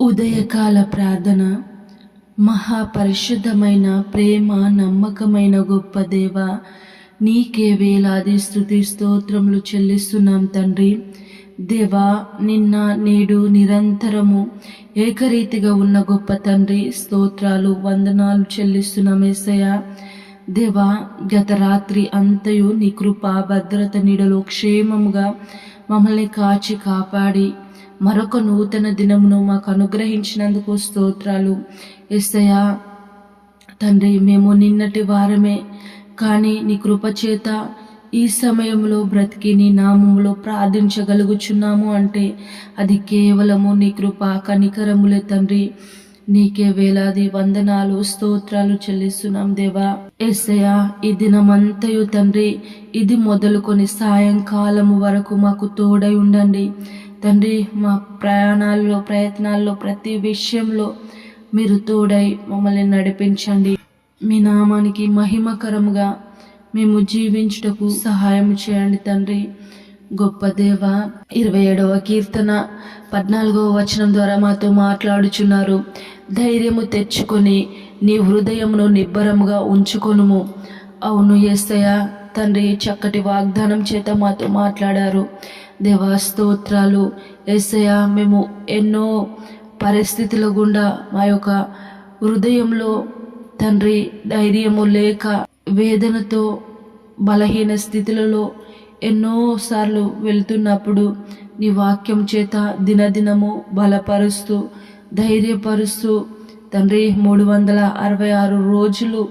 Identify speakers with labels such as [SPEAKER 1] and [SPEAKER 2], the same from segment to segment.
[SPEAKER 1] ఉదయకాల ప్రార్థన. మహాపరిశుద్ధమైన ప్రేమ నమ్మకమైన గొప్ప దేవ నీకే వేలాది స్థుతి స్తోత్రములు చెల్లిస్తున్నాం తండ్రి. దేవా నిన్న నేడు నిరంతరము ఏకరీతిగా ఉన్న గొప్ప తండ్రి స్తోత్రాలు వందనాలు చెల్లిస్తున్నాం ఏసయ్య. దేవా గత రాత్రి అంతయు నీ కృప భద్రత నీడలో క్షేమముగా మమ్మల్ని కాచి కాపాడి మరొక నూతన దినమును మాకు అనుగ్రహించినందుకు స్తోత్రాలు. ఎస్తయా తండ్రి మేము నిన్నటి వారమే కానీ నీ కృపచేత ఈ సమయంలో బ్రతికి నీ నామములో ప్రార్థించగలుగుచున్నాము అంటే అది కేవలము నీ కృప కనికరములే తండ్రి. నీకే వేలాది వందనాలు స్తోత్రాలు చెల్లిస్తున్నాం దేవా. ఎస్సయా ఈ దినమంతయు తండ్రి ఇది మొదలుకొని సాయంకాలము వరకు మాకు తోడై ఉండండి. తండ్రి మా ప్రయాణాల్లో ప్రయత్నాల్లో ప్రతి విషయంలో మీరు తోడై మమ్మల్ని నడిపించండి. మీ నామానికి మహిమకరముగా మేము జీవించుటకు సహాయం చేయండి తండ్రి. గొప్ప దేవ ఇరవై ఏడవ కీర్తన పద్నాలుగవ వచనం ద్వారా మాతో మాట్లాడుచున్నారు. ధైర్యము తెచ్చుకొని నీ హృదయమును నిబ్బరముగా ఉంచుకొనుము. అవును ఏస్తయ్య తండ్రి చక్కటి వాగ్దానం చేత మాతో మాట్లాడారు. దేవా స్తోత్రాలు ఏసయ్య మేము ఎన్నో పరిస్థితుల గుండా మా యొక్క హృదయంలో తండ్రి ధైర్యము లేక వేదనతో బలహీన స్థితులలో ఎన్నోసార్లు వెళ్తున్నప్పుడు నీ వాక్యం చేత దినదినము బలపరుస్తూ ధైర్యపరుస్తూ తండ్రి మూడు వందల అరవై ఆరు రోజులు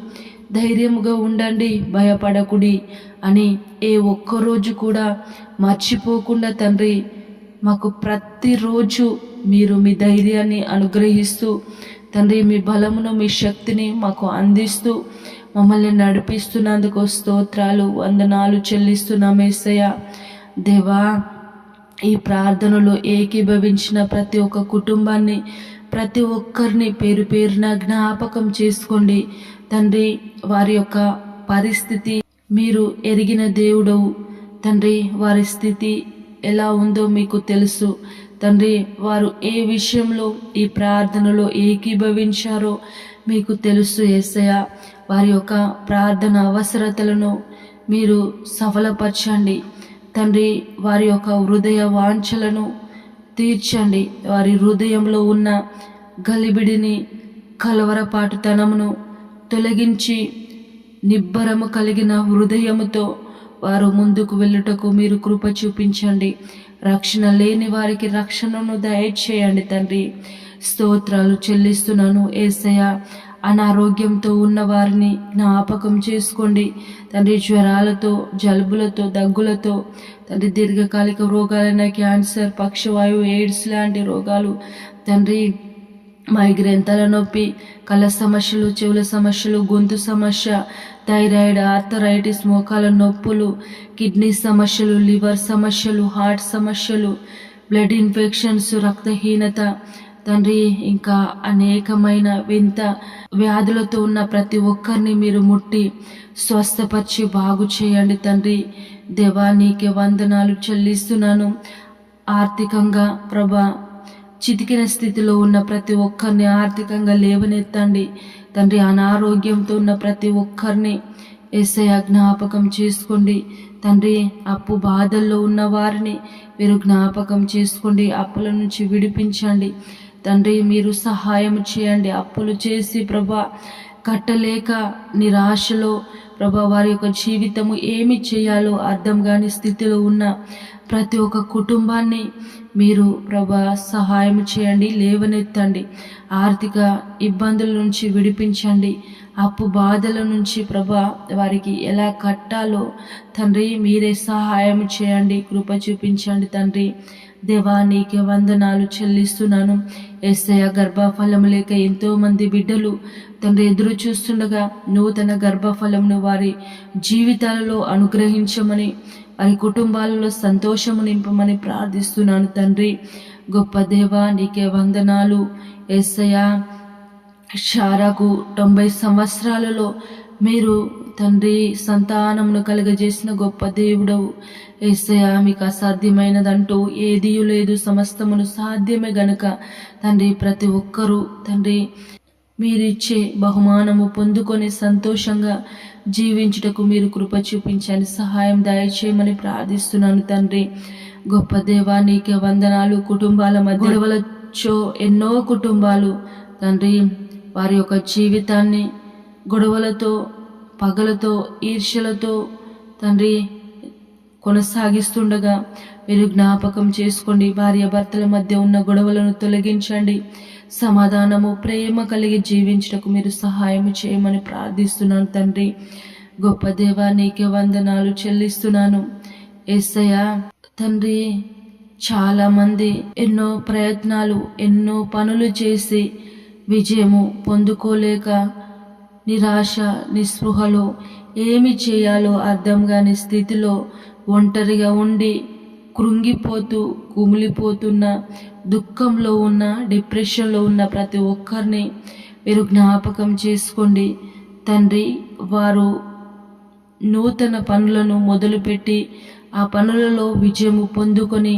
[SPEAKER 1] ధైర్యముగా ఉండండి భయపడకుడి అని ఏ ఒక్కరోజు కూడా మర్చిపోకుండా తండ్రి మాకు ప్రతిరోజు మీరు మీ ధైర్యాన్ని అనుగ్రహిస్తూ తండ్రి మీ బలమును మీ శక్తిని మాకు అందిస్తూ మమ్మల్ని నడిపిస్తున్నందుకు స్తోత్రాలు వందనాలు చెల్లిస్తున్నాం ఏసయ్య. దేవా ఈ ప్రార్థనలో ఏకీభవించిన ప్రతి ఒక్క కుటుంబాన్ని ప్రతి ఒక్కరిని పేరు పేరున జ్ఞాపకం చేసుకోండి. తండ్రి వారి యొక్క పరిస్థితి మీరు ఎరిగిన దేవుడవు. తండ్రి వారి స్థితి ఎలా ఉందో మీకు తెలుసు. తండ్రి వారు ఏ విషయంలో ఈ ప్రార్థనలో ఏకీభవించారో మీకు తెలుసు ఏసయ వారి యొక్క ప్రార్థన అవసరతలను మీరు సఫలపరచండి. తండ్రి వారి యొక్క హృదయ వాంఛలను తీర్చండి. వారి హృదయంలో ఉన్న గలిబిడిని కలవరపాటుతనమును తొలగించి నిబ్బరము కలిగిన హృదయముతో వారు ముందుకు వెళ్ళుటకు మీరు కృప చూపించండి. రక్షణ లేని వారికి రక్షణను దయచేయండి తండ్రి. స్తోత్రాలు చెల్లిస్తున్నాను ఏసయ అనారోగ్యంతో ఉన్న వారిని జ్ఞాపకం చేసుకోండి. తండ్రి జ్వరాలతో జలుబులతో దగ్గులతో తండ్రి దీర్ఘకాలిక రోగాలైన క్యాన్సర్ పక్షవాయువు ఎయిడ్స్ లాంటి రోగాలు తండ్రి మైగ్రేన్ తలనొప్పి కళ్ళ సమస్యలు చెవుల సమస్యలు గొంతు సమస్య థైరాయిడ్ ఆర్థరైటిస్ మోకాల నొప్పులు కిడ్నీ సమస్యలు లివర్ సమస్యలు హార్ట్ సమస్యలు బ్లడ్ ఇన్ఫెక్షన్స్ రక్తహీనత తండ్రి ఇంకా అనేకమైన వింత వ్యాధులతో ఉన్న ప్రతి ఒక్కరిని మీరు ముట్టి స్వస్థపరిచి బాగు చేయండి తండ్రి. దేవానికి వందనాలు చెల్లిస్తున్నాను. ఆర్థికంగా ప్రభా చితికిన స్థితిలో ఉన్న ప్రతి ఒక్కరిని ఆర్థికంగా లేవనెత్తండి. తండ్రి అనారోగ్యంతో ఉన్న ప్రతి ఒక్కరిని ఎస్ఐ జ్ఞాపకం చేసుకోండి. తండ్రి అప్పు బాధల్లో ఉన్న వారిని మీరు జ్ఞాపకం చేసుకోండి. అప్పుల నుంచి విడిపించండి. తండ్రి మీరు సహాయం చేయండి. అప్పులు చేసి ప్రభా కట్టలేక నిరాశలో ప్రభా వారి యొక్క జీవితము ఏమి చేయాలో అర్థం కాని స్థితిలో ఉన్న ప్రతి ఒక్క కుటుంబాన్ని మీరు ప్రభా సహాయం చేయండి లేవనెత్తండి. ఆర్థిక ఇబ్బందుల నుంచి విడిపించండి. అప్పు బాధల నుంచి ప్రభా వారికి ఎలా కట్టాలో తండ్రి మీరే సహాయం చేయండి కృప చూపించండి తండ్రి. దేవా నీకే వందనాలు చెల్లిస్తున్నాను. ఎస్ఐ గర్భఫలం లేక ఎంతోమంది బిడ్డలు తండ్రి ఎదురు చూస్తుండగా నూతన గర్భఫలంను వారి జీవితాలలో అనుగ్రహించమని వారి కుటుంబాలలో సంతోషము నింపమని ప్రార్థిస్తున్నాను తండ్రి. గొప్ప దేవా నీకే వందనాలు. ఎస్ఐ షారాకు తొంభై సంవత్సరాలలో మీరు తండ్రి సంతానమును కలుగజేసిన గొప్ప దేవుడవు. ఏసయ మీకు అసాధ్యమైనదంటూ ఏదీ లేదు సమస్తమును సాధ్యమే గనుక. తండ్రి ప్రతి ఒక్కరూ తండ్రి మీరిచ్చే బహుమానము పొందుకొని సంతోషంగా జీవించుటకు మీరు కృప చూపించని సహాయం దయచేయమని ప్రార్థిస్తున్నాను తండ్రి. గొప్ప దేవా నీకే వందనాలు. కుటుంబాల మధ్య గొడవలచో ఎన్నో కుటుంబాలు తండ్రి వారి యొక్క జీవితాన్ని గొడవలతో పగలతో ఈర్ష్యలతో తండ్రి కొనసాగిస్తుండగా మీరు జ్ఞాపకం చేసుకోండి. భార్య భర్తల మధ్య ఉన్న గొడవలను తొలగించండి. సమాధానము ప్రేమ కలిగి జీవించటకు మీరు సహాయం చేయమని ప్రార్థిస్తున్నాను తండ్రి. గొప్ప దేవా నీకే వందనాలు చెల్లిస్తున్నాను. ఎస్సయ్య తండ్రి చాలామంది ఎన్నో ప్రయత్నాలు ఎన్నో పనులు చేసి విజయము పొందుకోలేక నిరాశ నిస్పృహలో ఏమి చేయాలో అర్థం కాని స్థితిలో ఒంటరిగా ఉండి కృంగిపోతూ కుమిలిపోతున్న దుఃఖంలో ఉన్న డిప్రెషన్లో ఉన్న ప్రతి ఒక్కరిని మీరు జ్ఞాపకం చేసుకోండి. తండ్రి వారు నూతన పనులను మొదలుపెట్టి ఆ పనులలో విజయము పొందుకొని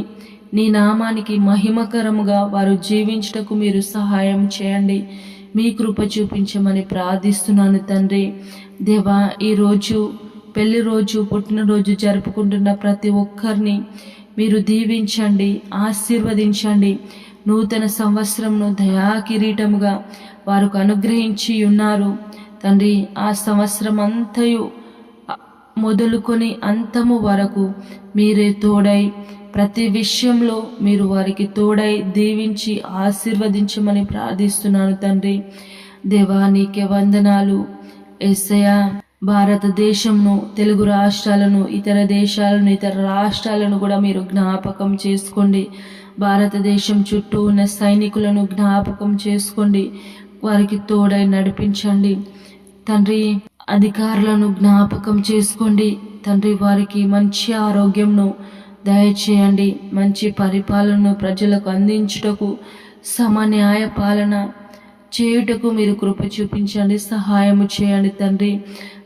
[SPEAKER 1] నీ నామానికి మహిమకరముగా వారు జీవించుటకు మీరు సహాయం చేయండి. మీ కృప చూపించమని ప్రార్థిస్తున్నాను తండ్రి. దేవా ఈరోజు పెళ్ళి రోజు పుట్టినరోజు జరుపుకుంటున్న ప్రతి ఒక్కరిని మీరు దీవించండి ఆశీర్వదించండి. నూతన సంవత్సరంను దయాకిరీటముగా వారికి అనుగ్రహించి ఉన్నారు. తండ్రి ఆ సంవత్సరం అంతయు మొదలుకొని అంతము వరకు మీరే తోడై ప్రతి విషయంలో మీరు వారికి తోడై దీవించి ఆశీర్వదించమని ప్రార్థిస్తున్నాను తండ్రి. దేవా నీకే వందనాలు. ఎస్సయా భారతదేశంను తెలుగు రాష్ట్రాలను ఇతర దేశాలను ఇతర రాష్ట్రాలను కూడా మీరు జ్ఞాపకం చేసుకోండి. భారతదేశం చుట్టూ ఉన్న సైనికులను జ్ఞాపకం చేసుకోండి. వారికి తోడై నడిపించండి. తండ్రి అధికారులను జ్ఞాపకం చేసుకోండి. తండ్రి వారికి మంచి ఆరోగ్యంను దయచేయండి. మంచి పరిపాలనను ప్రజలకు అందించుటకు సమన్యాయ పాలన చేయుటకు మీరు కృప చూపించండి. సహాయము చేయండి తండ్రి.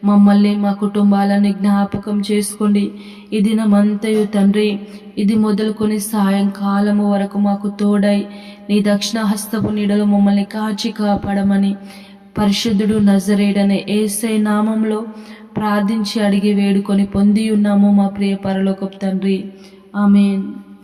[SPEAKER 1] మమ్మల్ని మా కుటుంబాలని జ్ఞాపకం చేసుకోండి. ఈ దినమంతయు తండ్రి ఇది మొదలుకొని సాయంకాలము వరకు మాకు తోడై నీ దక్షిణ హస్తపు నీడలో మమ్మల్ని కాచి కాపాడమని పరిశుద్ధుడు నజరేడనే ఏసై నామంలో ప్రార్థించి అడిగి వేడుకొని పొంది ఉన్నాము మా ప్రియ పరలోకపు తండ్రి. ఆమెన్.